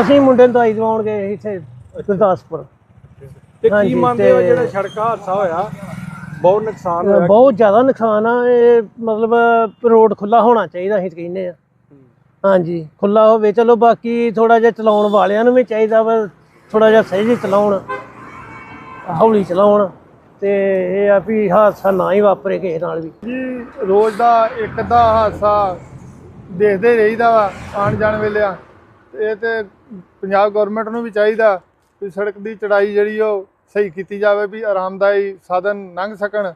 ਅਸੀਂ ਮੁੰਡੇ ਨੂੰ ਦਵਾਈ ਦਵਾਉਣ ਗਏ ਸੀ ਇੱਥੇ ਗੁਰਦਾਸਪੁਰ। ਤੇ ਹਾਂਜੀ, ਕੀ ਮੰਨਦੇ ਹੋ ਤੇ- ਜਿਹੜਾ ਸੜਕ ਹਾਦਸਾ ਹੋਇਆ? ਬਹੁਤ ਨੁਕਸਾਨ ਹੋਇਆ। ਬਹੁਤ ਜ਼ਿਆਦਾ ਨੁਕਸਾਨ ਆ ਇਹ ਮਤਲਬ ਰੋਡ ਖੁੱਲਾ ਹੋਣਾ ਚਾਹੀਦਾ ਅਸੀਂ ਤਾਂ ਕਹਿੰਦੇ ਆ। ਹਾਂਜੀ ਖੁੱਲਾ ਹੋਵੇ ਚਲੋ ਬਾਕੀ ਥੋੜਾ ਜਿਹਾ ਚਲਾਉਣ ਵਾਲਿਆਂ ਨੂੰ ਵੀ ਚਾਹੀਦਾ ਵਾ ਥੋੜਾ ਜਿਹਾ ਸਹੀ ਜਿਹੀ ਚਲਾਉਣ ਹੌਲੀ ਚਲਾਉਣ ਤੇ ਇਹ ਆ ਵੀ ਹਾਦਸਾ ਨਾ ਹੀ ਵਾਪਰੇ ਕਿਸੇ ਨਾਲ ਵੀ। ਜੀ ਰੋਜ਼ ਦਾ ਇੱਕ ਅੱਧਾ ਹਾਦਸਾ ਦੇਖਦੇ ਰਹੀਦਾ ਵਾ ਆਉਣ ਜਾਣ ਵੇਲੇ ਆ। ਤੇ ਇਹ ਤੇ ਪੰਜਾਬ ਗਵਰਨਮੈਂਟ ਨੂੰ ਵੀ ਚਾਹੀਦਾ ਵੀ ਸੜਕ ਦੀ ਚੜਾਈ ਜਿਹੜੀ ਉਹ ਸਹੀ ਕੀਤੀ ਜਾਵੇ ਵੀ ਆਰਾਮਦਾਈ ਸਾਧਨ ਲੰਘ ਸਕਣ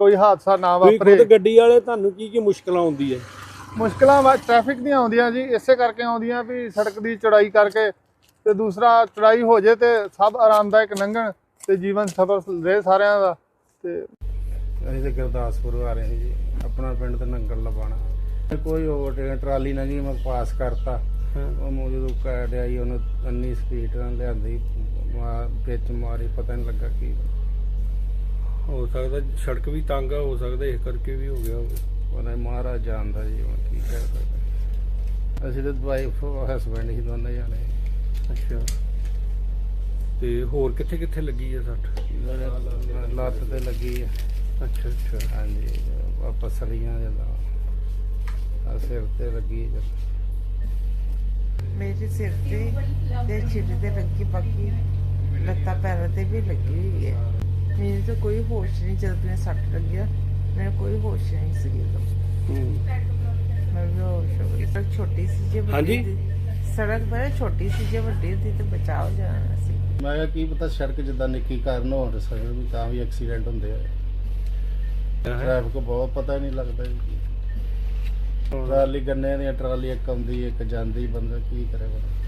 ਕੋਈ ਹਾਦਸਾ ਨਾ ਵਾਪਰੇ। ਖੁਦ ਗੱਡੀ ਵਾਲੇ ਤੁਹਾਨੂੰ ਕੀ ਕੀ ਮੁਸ਼ਕਲਾਂ ਆਉਂਦੀ ਹੈ ਮੁਸ਼ਕਲਾਂ ਵਾ ਟ੍ਰੈਫਿਕ ਦੀਆਂ ਆਉਂਦੀਆਂ ਜੀ ਇਸੇ ਕਰਕੇ ਆਉਂਦੀਆਂ ਵੀ ਸੜਕ ਦੀ ਚੜਾਈ ਕਰਕੇ ਤੇ ਦੂਸਰਾ ਚੜਾਈ ਹੋ ਜੇ ਤੇ ਸਭ ਆਰਾਮਦਾਇਕ ਲੰਘਣ ਤੇ ਜੀਵਨ ਸਫਲ ਰਹੇ ਸਾਰਿਆਂ ਦਾ ਤੇ ਅਸੀਂ ਤੇ ਗੁਰਦਾਸਪੁਰ ਆ ਰਹੇ ਜੀ। ਆਪਣਾ ਪਿੰਡ ਤੇ ਨੰਗਲ ਲਵਾਣਾ ਕੋਈ ਓਵਰਟੇਕ ਟਰਾਲੀ ਨਾ ਗਈ ਮੈਂ ਪਾਸ ਕਰਤਾ। ਉਹ ਜਦੋਂ ਕਾਟ ਆਈ ਉਹਨੂੰ ਅੰਨੀ ਸਪੀਡ ਨਾਲ ਲਿਆਂਦੀ ਵਿੱਚ ਮਾਰੀ ਪਤਾ ਨਹੀਂ ਲੱਗਾ ਕੀ। ਹੋ ਸਕਦਾ ਸੜਕ ਵੀ ਤੰਗ ਆ ਹੋ ਸਕਦਾ ਇਸ ਕਰਕੇ ਵੀ ਹੋ ਗਿਆ ਹੋਵੇ। ਉਹਨੇ ਮਹਾਰਾਜ ਜਾਣਦਾ ਜੀ ਹੁਣ ਕੀ ਕਹਿ ਸਕਦੇ। ਅਸੀਂ ਤੇ ਵਾਈਫ ਹਸਬੈਂਡ ਹੀ ਦੋਨੇ ਜਾਣੇ। ਅੱਛਾ। ਤੇ ਹੋਰ ਕਿੱਥੇ ਕਿੱਥੇ ਲੱਗੀ ਹੈ ਸੱਟ? ਲੱਤ ਤੇ ਲੱਗੀ ਆ। ਅੱਛਾ ਅੱਛਾ। ਹਾਂਜੀ ਵਾਪਸ ਸੜੀਆਂ ਜਦੋਂ ਆ ਸਿਰ ਤੇ ਲੱਗੀ ਜਦੋਂ ਮੇਰੇ ਸਿਰ ਤੇ ਤੇ ਛਿੱਲ ਤੇ ਲੱਗੀ ਬਾਕੀ ਲੱਤਾਂ ਪੈਰਾਂ ਤੇ ਵੀ ਲੱਗੀ ਹੋਈ ਹੈ। ਮੈਨੂੰ ਤਾਂ ਕੋਈ ਹੋਸ਼ ਨਹੀਂ ਜਦ ਮੈਨੂੰ ਸੱਟ ਲੱਗਿਆ ਮੈਨੂੰ ਕੋਈ ਹੋਸ਼ ਨਹੀਂ ਸੀ ਉਦੋਂ। ਮੈਂ ਵੀ ਹੋਸ਼ ਹੋ ਗਈ। ਸੜਕ ਛੋਟੀ ਸੀ ਜੇ ਵੱਡੀ ਹਾਂਜੀ? ਹੁੰਦੀ- ਸੜਕ ਬੜਾ ਛੋਟੀ ਸੀ ਜੇ ਵੱਡੀ ਹੁੰਦੀ ਤਾਂ ਬਚਾਅ ਹੋ ਜਾਣਾ ਸੀ। ਮੈਂ ਕਿਹਾ ਕੀ ਪਤਾ ਸੜਕ ਜਿੱਦਾਂ ਨਿੱਕੀ ਕਾਰਨ ਹੋਣ ਸਕਦਾ ਵੀ ਤਾਂ ਵੀ ਐਕਸੀਡੈਂਟ ਹੁੰਦੇ ਆ। ਟ੍ਰੈਫਿਕ ਬਹੁਤ ਪਤਾ ਨਹੀਂ ਲੱਗਦਾ ਜੀ। ਟਰਾਲੀ ਗੰਨੇ ਦੀਆਂ ਟਰਾਲੀ ਇੱਕ ਆਉਂਦੀ ਇੱਕ ਜਾਂਦੀ ਬੰਦਾ ਕੀ ਕਰੇ ਬੰਦਾ